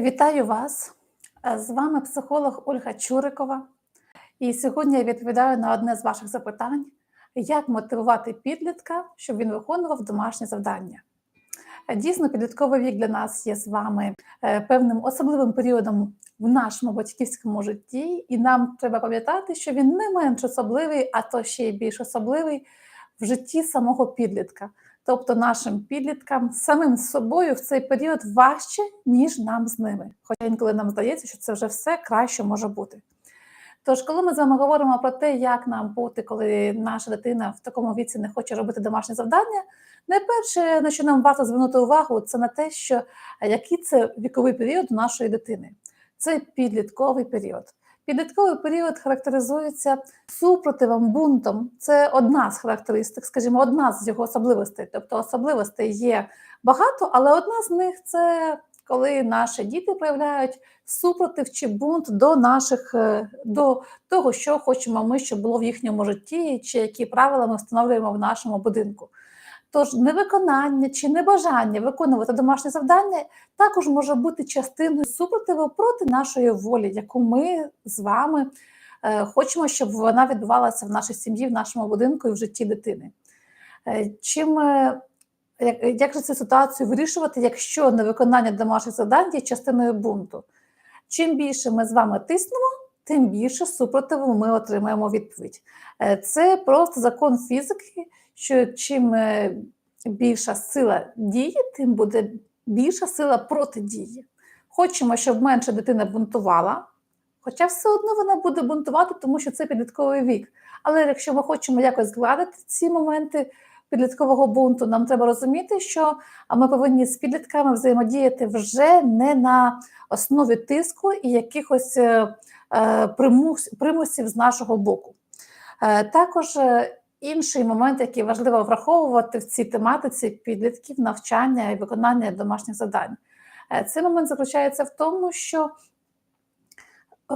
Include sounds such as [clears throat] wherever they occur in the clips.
Вітаю вас! З вами психолог Ольга Чурикова. І сьогодні я відповідаю на одне з ваших запитань: як мотивувати підлітка, щоб він виконував домашні завдання? Дійсно, підлітковий вік для нас є з вами е, певним особливим періодом в нашому батьківському житті, і нам треба пам'ятати, що він не менш особливий, а то ще й більш особливий в житті самого підлітка. Тобто нашим підліткам самим собою в цей період важче, ніж нам з ними. Хоча інколи нам здається, що це вже все краще може бути. Тож, коли ми з вами говоримо про те, як нам бути, коли наша дитина в такому віці не хоче робити домашнє завдання, найперше, на що нам варто звернути увагу, це на те, що який це віковий період нашої дитини. Це підлітковий період. Підлітковий період характеризується супротивом, бунтом. Це одна з характеристик, скажімо, одна з його особливостей. Тобто особливостей є багато, але одна з них це коли наші діти проявляють супротив чи бунт до наших е, до того, що хочемо ми, щоб було в їхньому житті, чи які правила ми встановлюємо в нашому будинку. Тож невиконання чи небажання виконувати домашнє завдання також може бути частиною супротиву проти нашої волі, яку ми з вами е, хочемо, щоб вона відбувалася в нашій сім'ї, в нашому будинку і в житті дитини. Е, чим е, як, як же цю ситуацію вирішувати, якщо невиконання домашніх завдань є частиною бунту? Чим більше ми з вами тиснемо, тим більше супротиву ми отримаємо відповідь. Це просто закон фізики що чим е, більша сила дії, тим буде більша сила протидії. Хочемо, щоб менше дитина бунтувала, хоча все одно вона буде бунтувати, тому що це підлітковий вік. Але якщо ми хочемо якось згладити ці моменти підліткового бунту, нам треба розуміти, що ми повинні з підлітками взаємодіяти вже не на основі тиску і якихось е, е, примус, примусів з нашого боку. Також Інший момент, який важливо враховувати в цій тематиці підлітків, навчання і виконання домашніх завдань. Е, цей момент заключається в тому, що е,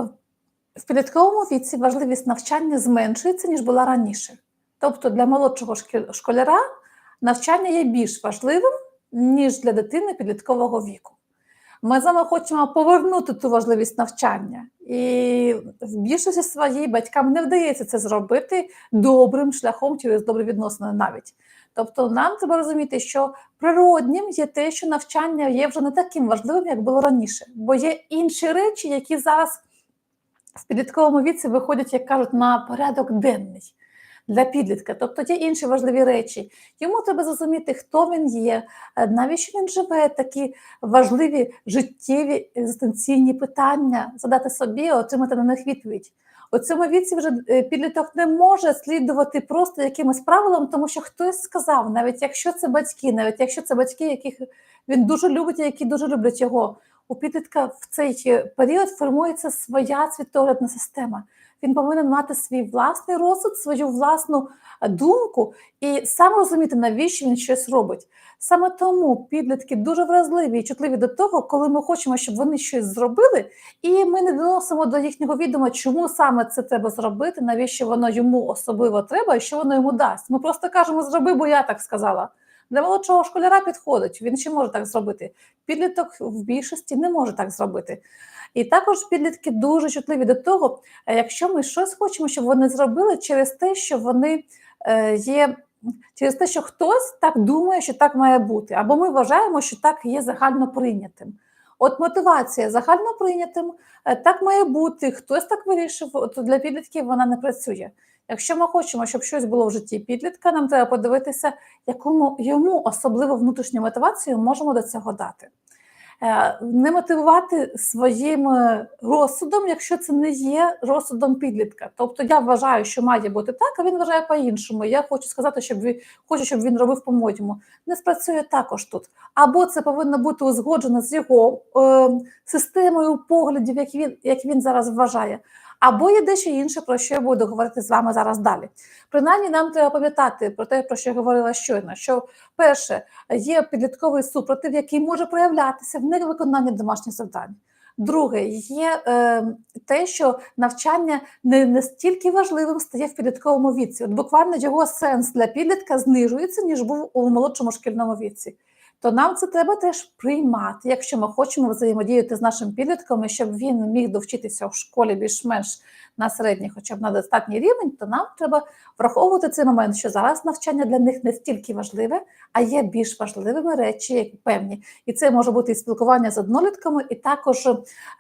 в підлітковому віці важливість навчання зменшується, ніж була раніше. Тобто для молодшого школяра навчання є більш важливим, ніж для дитини підліткового віку. Ми з вами хочемо повернути ту важливість навчання, і в більшості своїй батькам не вдається це зробити добрим шляхом через добрі відносини навіть. Тобто нам треба розуміти, що природнім є те, що навчання є вже не таким важливим, як було раніше, бо є інші речі, які зараз в підлітковому віці виходять, як кажуть, на порядок денний для підлітка. Тобто є інші важливі речі. Йому треба зрозуміти, хто він є, е, навіщо він живе, такі важливі життєві екзистенційні питання, задати собі, отримати на них відповідь. У цьому віці вже е, підліток не може слідувати просто якимось правилам, тому що хтось сказав, навіть якщо це батьки, навіть якщо це батьки, яких він дуже любить, і які дуже люблять його. У підлітка в цей період формується своя світоглядна система він повинен мати свій власний розсуд, свою власну е, думку і сам розуміти, навіщо він щось робить. Саме тому підлітки дуже вразливі і чутливі до того, коли ми хочемо, щоб вони щось зробили, і ми не доносимо до їхнього відома, чому саме це треба зробити, навіщо воно йому особливо треба і що воно йому дасть. Ми просто кажемо, зроби, бо я так сказала. Для молодшого школяра підходить, він ще може так зробити. Підліток в більшості не може так зробити. І також підлітки дуже чутливі до того, е, якщо ми щось хочемо, щоб вони зробили через те, що вони е, є. Через те, що хтось так думає, що так має бути, або ми вважаємо, що так є загально прийнятим. От мотивація загально прийнятим, е, так має бути, хтось так вирішив, то для підлітків вона не працює. Якщо ми хочемо, щоб щось було в житті підлітка, нам треба подивитися, якому йому особливо внутрішню мотивацію можемо до цього дати. Е, не мотивувати своїм е, розсудом, якщо це не є розсудом підлітка. Тобто я вважаю, що має бути так, а він вважає по-іншому. Я хочу сказати, щоб він хочу, щоб він робив по-моєму. Не спрацює також тут. Або це повинно бути узгоджено з його е, системою поглядів, як він, як він зараз вважає або є дещо інше, про що я буду говорити з вами зараз далі. Принаймні, нам треба пам'ятати про те, про що я говорила щойно. Що перше є підлітковий супротив, який може проявлятися в невиконанні домашніх завдань. Друге, є е, те, що навчання не настільки важливим стає в підлітковому віці. От буквально його сенс для підлітка знижується, ніж був у молодшому шкільному віці. То нам це треба теж приймати, якщо ми хочемо взаємодіяти з нашим підлітком, щоб він міг довчитися в школі більш-менш на середній, хоча б на достатній рівень, то нам треба враховувати цей момент, що зараз навчання для них не стільки важливе, а є більш важливими речі, як певні. І це може бути і спілкування з однолітками, і також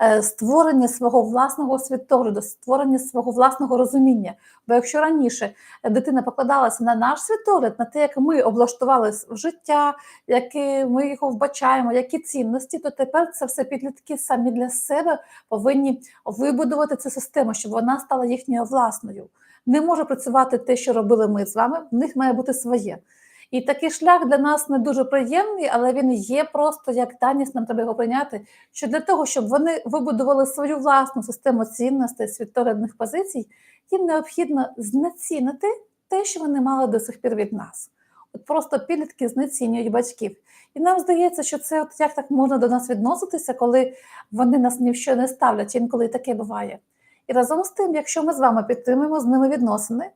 е, створення свого власного світогляду, створення свого власного розуміння. Бо якщо раніше дитина покладалася на наш світогляд, на те, як ми облаштували життя, як ми його вбачаємо, які цінності, то тепер це все підлітки самі для себе повинні вибудувати цю систему, щоб вона стала їхньою власною. Не може працювати те, що робили ми з вами, в них має бути своє. І такий шлях для нас не дуже приємний, але він є просто як даність, нам треба його прийняти. Що для того, щоб вони вибудували свою власну систему цінностей, світоглядних позицій, їм необхідно знецінити те, що вони мали до сих пір від нас. От просто підлітки знецінюють батьків. І нам здається, що це от як так можна до нас відноситися, коли вони нас ні в що не ставлять, інколи таке буває. І разом з тим, якщо ми з вами підтримуємо з ними відносини,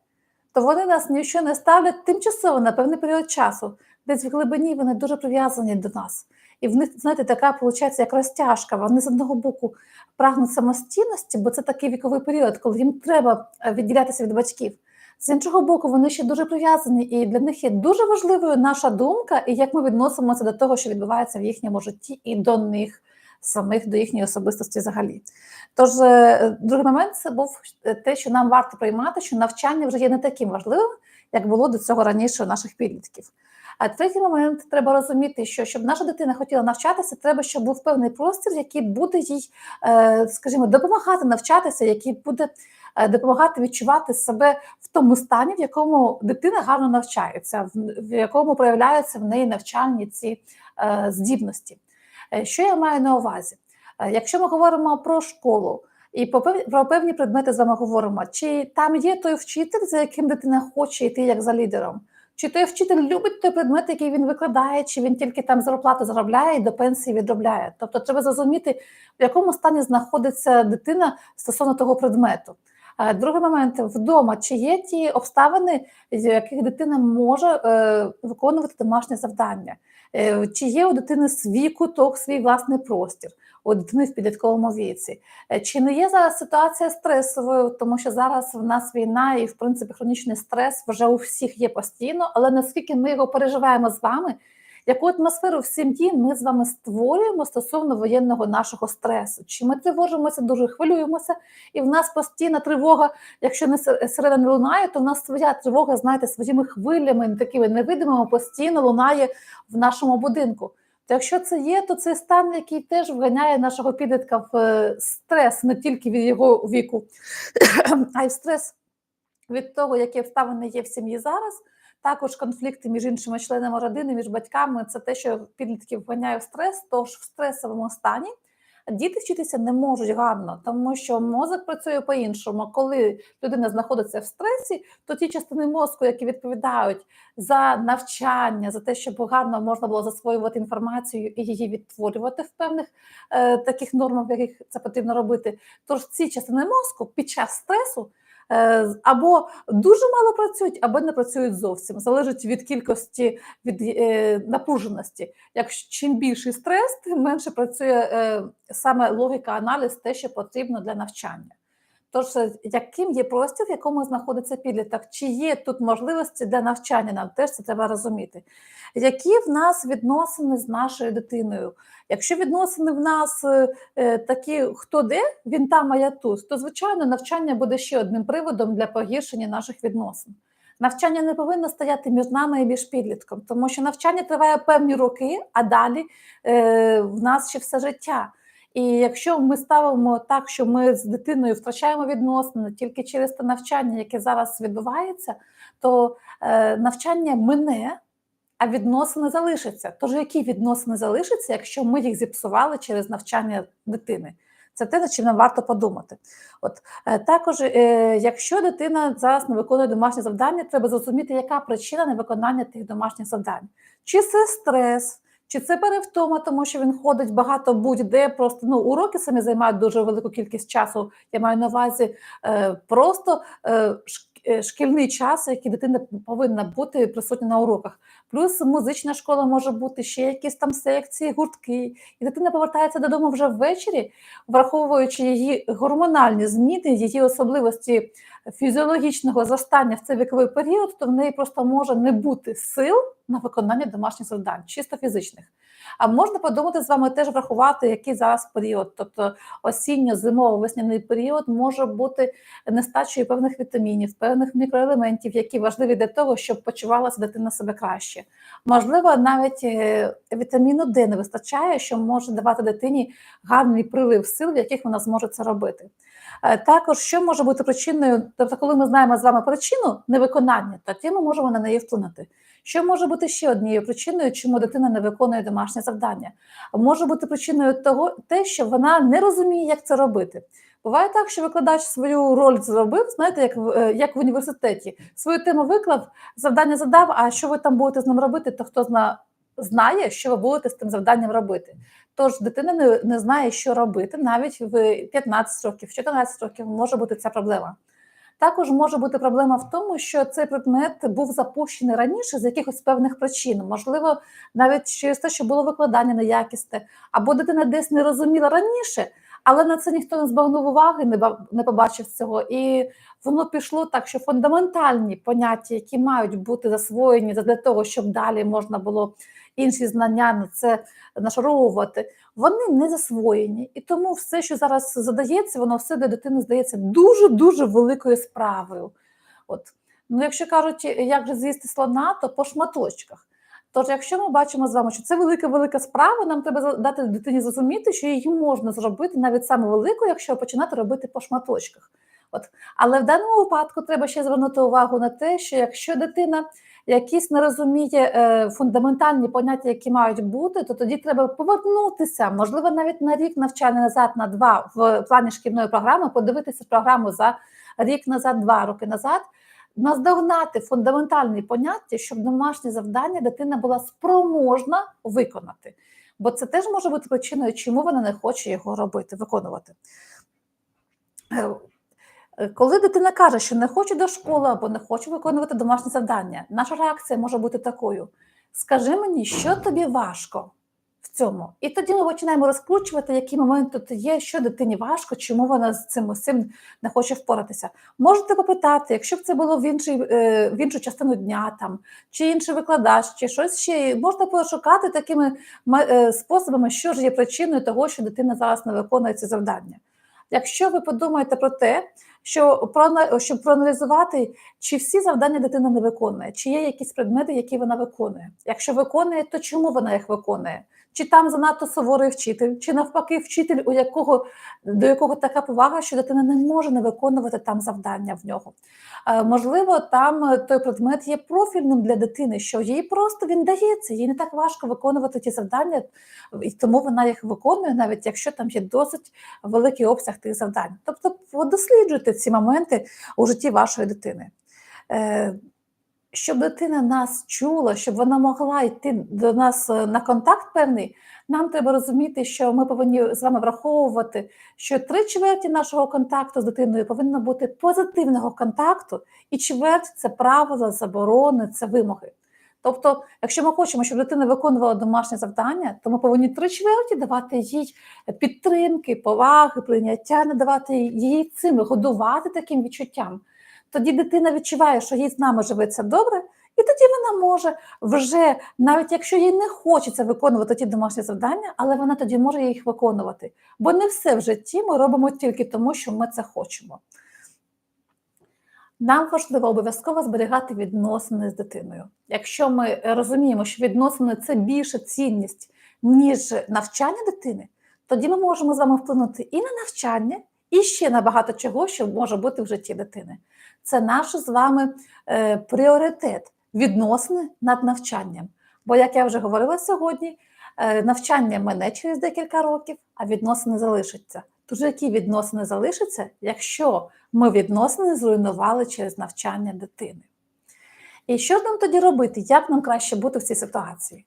то вони нас ні в що не ставлять тимчасово на певний період часу. Десь в глибині вони дуже прив'язані до нас. І в них, знаєте, така виходить як розтяжка. Вони з одного боку прагнуть самостійності, бо це такий віковий період, коли їм треба відділятися від батьків. З іншого боку, вони ще дуже прив'язані, і для них є дуже важливою наша думка, і як ми відносимося до того, що відбувається в їхньому житті, і до них самих, до їхньої особистості взагалі. Тож, другий момент це був те, що нам варто приймати, що навчання вже є не таким важливим, як було до цього раніше у наших підлітків. А третій момент треба розуміти, що щоб наша дитина хотіла навчатися, треба, щоб був певний простір, який буде їй, скажімо, допомагати навчатися, який буде допомагати відчувати себе в тому стані, в якому дитина гарно навчається, в якому проявляються в неї навчальні ці здібності. Що я маю на увазі? Якщо ми говоримо про школу і про певні предмети з вами говоримо, чи там є той вчитель, за яким дитина хоче йти як за лідером? Чи той вчитель любить той предмет, який він викладає, чи він тільки там зарплату заробляє і до пенсії відробляє? Тобто, треба зрозуміти, в якому стані знаходиться дитина стосовно того предмету. Другий момент вдома, чи є ті обставини, з яких дитина може е, виконувати домашнє завдання, е, чи є у дитини свій куток, свій власний простір, у дитини в підлітковому віці. Е, чи не є зараз ситуація стресовою, тому що зараз в нас війна і, в принципі, хронічний стрес вже у всіх є постійно, але наскільки ми його переживаємо з вами? Яку атмосферу в сім'ї ми з вами створюємо стосовно воєнного нашого стресу? Чи ми тривожимося, дуже хвилюємося, і в нас постійна тривога, якщо не сирена не лунає, то в нас своя тривога, знаєте, своїми хвилями, такими невидимими, постійно лунає в нашому будинку. То якщо це є, то це стан, який теж вганяє нашого підлітка в е, стрес не тільки від його віку, [clears throat] а й в стрес від того, які обставини є в сім'ї зараз. Також конфлікти між іншими членами родини, між батьками це те, що підлітків вганяє в стрес, тож в стресовому стані діти вчитися не можуть гарно, тому що мозок працює по-іншому. Коли людина знаходиться в стресі, то ті частини мозку, які відповідають за навчання, за те, щоб гарно можна було засвоювати інформацію і її відтворювати в певних е, таких нормах, в яких це потрібно робити. Тож ці частини мозку під час стресу. Е, або дуже мало працюють, або не працюють зовсім. Залежить від кількості від е, напруженості. Якщо чим більший стрес, тим менше працює е, саме логіка, аналіз, те, що потрібно для навчання. Тож, е, яким є простір, в якому знаходиться підліток, чи є тут можливості для навчання, нам теж це треба розуміти. Які в нас відносини з нашою дитиною? Якщо відносини в нас е, е, такі, хто де, він там, а я тут, то звичайно навчання буде ще одним приводом для погіршення наших відносин. Навчання не повинно стояти між нами і між підлітком, тому що навчання триває певні роки, а далі е, в нас ще все життя. І якщо ми ставимо так, що ми з дитиною втрачаємо відносини тільки через те навчання, яке зараз відбувається, то е, навчання мине, а відносини залишаться. Тож які відносини залишаться, якщо ми їх зіпсували через навчання дитини? Це те, над чим нам варто подумати. От е, також, е, якщо дитина зараз не виконує домашнє завдання, треба зрозуміти, яка причина невиконання тих домашніх завдань. Чи це стрес, чи це перевтома, тому що він ходить багато будь-де, просто ну уроки самі займають дуже велику кількість часу. Я маю на увазі е, просто е, шкільний час, який дитина повинна бути присутня на уроках. плюс музична школа може бути, ще якісь там секції, гуртки. І дитина повертається додому вже ввечері, враховуючи її гормональні зміни, її особливості фізіологічного зростання в цей віковий період, то в неї просто може не бути сил на виконання домашніх завдань, чисто фізичних. А можна подумати з вами теж врахувати, який зараз період, тобто осінньо-зимово-весняний період може бути нестачею певних вітамінів, певних мікроелементів, які важливі для того, щоб почувалася дитина себе краще. Можливо, навіть е, вітаміну Д не вистачає, що може давати дитині гарний прилив сил, в яких вона зможе це робити. Е, Також що може бути причиною, тобто, коли ми знаємо з вами причину невиконання, тоді ми можемо на неї вплинути. Що може бути ще однією причиною, чому дитина не виконує домашнє завдання? Може бути причиною того, те, що вона не розуміє, як це робити. Буває так, що викладач свою роль зробив, знаєте, як е, як в університеті. Свою тему виклав, завдання задав, а що ви там будете з ним робити, то хто зна, знає, що ви будете з тим завданням робити. Тож дитина не, не знає, що робити, навіть в 15 років, в 14 років може бути ця проблема. Також може бути проблема в тому, що цей предмет був запущений раніше з якихось певних причин. Можливо, навіть через те, що було викладання неякісне, або дитина десь не розуміла раніше, але на це ніхто не збагнув уваги, не ба- не побачив цього. І воно пішло так, що фундаментальні поняття, які мають бути засвоєні для того, щоб далі можна було інші знання на це нашаровувати, вони не засвоєні. І тому все, що зараз задається, воно все для дитини здається дуже-дуже великою справою. От. Ну, якщо кажуть, як же з'їсти слона, то по шматочках. Тож, якщо ми бачимо з вами, що це велика-велика справа, нам треба дати дитині зрозуміти, що її можна зробити навіть саме велику, якщо починати робити по шматочках. От. Але в даному випадку треба ще звернути увагу на те, що якщо дитина якісь не розуміє е, фундаментальні поняття, які мають бути, то тоді треба повернутися, можливо, навіть на рік навчання назад, на два в плані шкільної програми, подивитися програму за рік назад, два роки назад, наздогнати фундаментальні поняття, щоб домашнє завдання дитина була спроможна виконати. Бо це теж може бути причиною, чому вона не хоче його робити, виконувати. Е, Е, Коли дитина каже, що не хоче до школи або не хоче виконувати домашнє завдання, наша реакція може бути такою: скажи мені, що тобі важко цьому. І тоді ми починаємо розкручувати, які моменти тут є, що дитині важко, чому вона з цим усім не хоче впоратися. Можете попитати, якщо б це було в, інший, е, в іншу частину дня, там, чи інший викладач, чи щось ще, можна пошукати такими е, способами, що ж є причиною того, що дитина зараз не виконує ці завдання. Якщо ви подумаєте про те, що щоб проаналізувати, чи всі завдання дитина не виконує, чи є якісь предмети, які вона виконує. Якщо виконує, то чому вона їх виконує? Чи там занадто суворий вчитель, чи навпаки, вчитель, у якого до якого така повага, що дитина не може не виконувати там завдання в нього. Е, можливо, там е, той предмет є профільним для дитини, що їй просто він дається, їй не так важко виконувати ті завдання, і тому вона їх виконує, навіть якщо там є досить великий обсяг тих завдань. Тобто досліджуйте ці моменти у житті вашої дитини. Щоб дитина нас чула, щоб вона могла йти до нас е, на контакт певний, нам треба розуміти, що ми повинні з вами враховувати, що три чверті нашого контакту з дитиною повинно бути позитивного контакту, і чверть це правила, заборони, це вимоги. Тобто, якщо ми хочемо, щоб дитина виконувала домашнє завдання, то ми повинні три чверті давати їй підтримки, поваги, прийняття, надавати їй цим, годувати таким відчуттям. Тоді дитина відчуває, що їй з нами живеться добре, і тоді вона може вже, навіть якщо їй не хочеться виконувати ті домашні завдання, але вона тоді може їх виконувати. Бо не все в житті ми робимо тільки тому, що ми це хочемо. Нам важливо обов'язково зберігати відносини з дитиною. Якщо ми розуміємо, що відносини це більша цінність, ніж навчання дитини, тоді ми можемо з вами вплинути і на навчання, і ще на багато чого, що може бути в житті дитини. Це наш з вами е, пріоритет відносини над навчанням. Бо, як я вже говорила сьогодні, е, навчання мене через декілька років, а відносини залишаться. Тож які відносини залишаться, якщо ми відносини зруйнували через навчання дитини? І що ж нам тоді робити? Як нам краще бути в цій ситуації?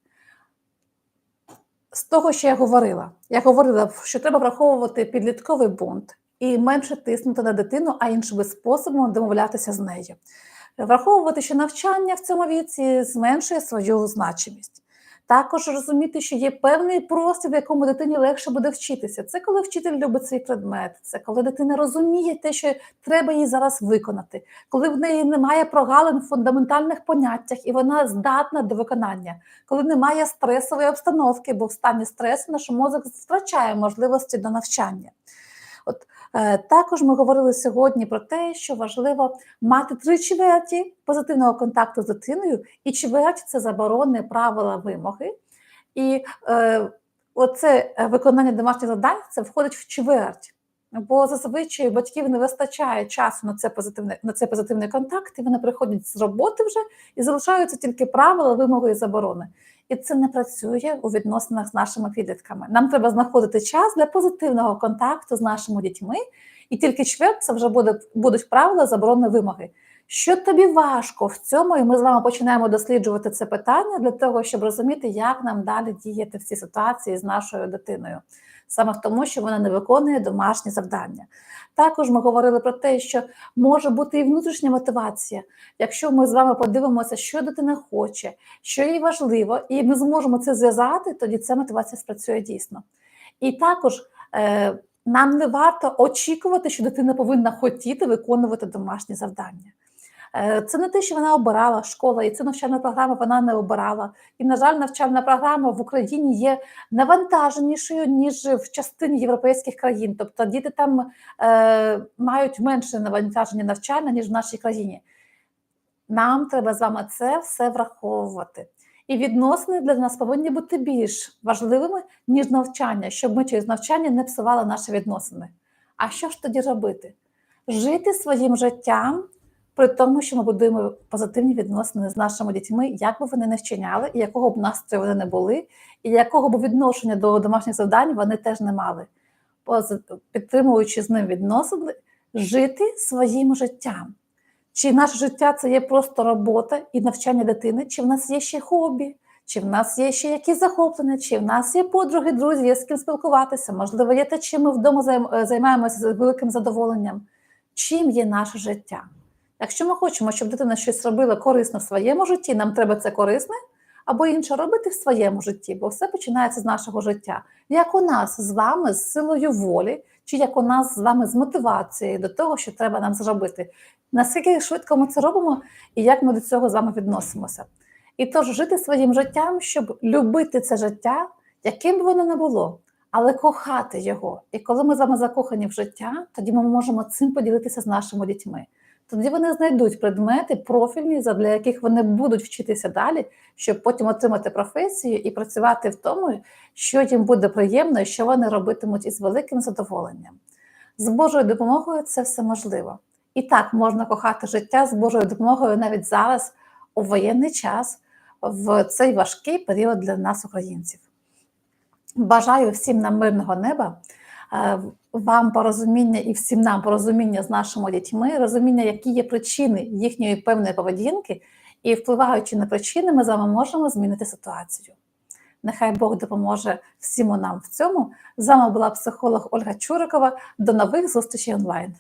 З того, що я говорила, я говорила, що треба враховувати підлітковий бунт і менше тиснути на дитину, а іншими способами домовлятися з нею. Враховувати, що навчання в цьому віці зменшує свою значимість. Також розуміти, що є певний простір, в якому дитині легше буде вчитися. Це коли вчитель любить цей предмет, це коли дитина розуміє те, що треба їй зараз виконати, коли в неї немає прогалин в фундаментальних поняттях і вона здатна до виконання, коли немає стресової обстановки, бо в стані стресу наш мозок втрачає можливості до навчання. От е, також ми говорили сьогодні про те, що важливо мати три чверті позитивного контакту з дитиною, і чверть це заборони, правила, вимоги. І е, оце е, виконання домашніх завдань це входить в чверть. Бо зазвичай батьків не вистачає часу на це позитивне на це позитивний контакт, і вони приходять з роботи вже і залишаються тільки правила, вимоги і заборони. І це не працює у відносинах з нашими підлітками. Нам треба знаходити час для позитивного контакту з нашими дітьми, і тільки чверть це вже буде, будуть правила, заборони, вимоги. Що тобі важко в цьому, і ми з вами починаємо досліджувати це питання для того, щоб розуміти, як нам далі діяти в цій ситуації з нашою дитиною, саме в тому, що вона не виконує домашні завдання. Також ми говорили про те, що може бути і внутрішня мотивація. Якщо ми з вами подивимося, що дитина хоче, що їй важливо, і ми зможемо це зв'язати, тоді ця мотивація спрацює дійсно. І також е, нам не варто очікувати, що дитина повинна хотіти виконувати домашні завдання. Е, Це не те, що вона обирала школа, і цю навчальну програму вона не обирала. І, на жаль, навчальна програма в Україні є навантаженішою, ніж в частині європейських країн. Тобто діти там е, мають менше навантаження навчання, ніж в нашій країні. Нам треба з вами це все враховувати. І відносини для нас повинні бути більш важливими, ніж навчання, щоб ми через навчання не псували наші відносини. А що ж тоді робити? Жити своїм життям при тому, що ми будуємо позитивні відносини з нашими дітьми, як би вони не вчиняли, і якого б настрою вони не були, і якого б відношення до домашніх завдань вони теж не мали. Підтримуючи з ним відносини, жити своїм життям. Чи наше життя це є просто робота і навчання дитини, чи в нас є ще хобі, чи в нас є ще якісь захоплення, чи в нас є подруги, друзі, є з ким спілкуватися, можливо, є те, чим ми вдома займаємося з великим задоволенням. Чим є наше життя? Якщо ми хочемо, щоб дитина щось робила корисно в своєму житті, нам треба це корисне або інше робити в своєму житті, бо все починається з нашого життя. Як у нас з вами з силою волі, чи як у нас з вами з мотивацією до того, що треба нам зробити. Наскільки швидко ми це робимо, і як ми до цього з вами відносимося? І тож жити своїм життям, щоб любити це життя, яким би воно не було, але кохати його. І коли ми з вами закохані в життя, тоді ми можемо цим поділитися з нашими дітьми. Тоді вони знайдуть предмети профільні, для яких вони будуть вчитися далі, щоб потім отримати професію і працювати в тому, що їм буде приємно і що вони робитимуть із великим задоволенням. З Божою допомогою це все можливо. І так можна кохати життя з Божою допомогою навіть зараз, у воєнний час, в цей важкий період для нас, українців. Бажаю всім нам мирного неба, вам порозуміння і всім нам порозуміння з нашими дітьми, розуміння, які є причини їхньої певної поведінки, і впливаючи на причини, ми з вами можемо змінити ситуацію. Нехай Бог допоможе всім нам в цьому. З вами була психолог Ольга Чурикова. До нових зустрічей онлайн.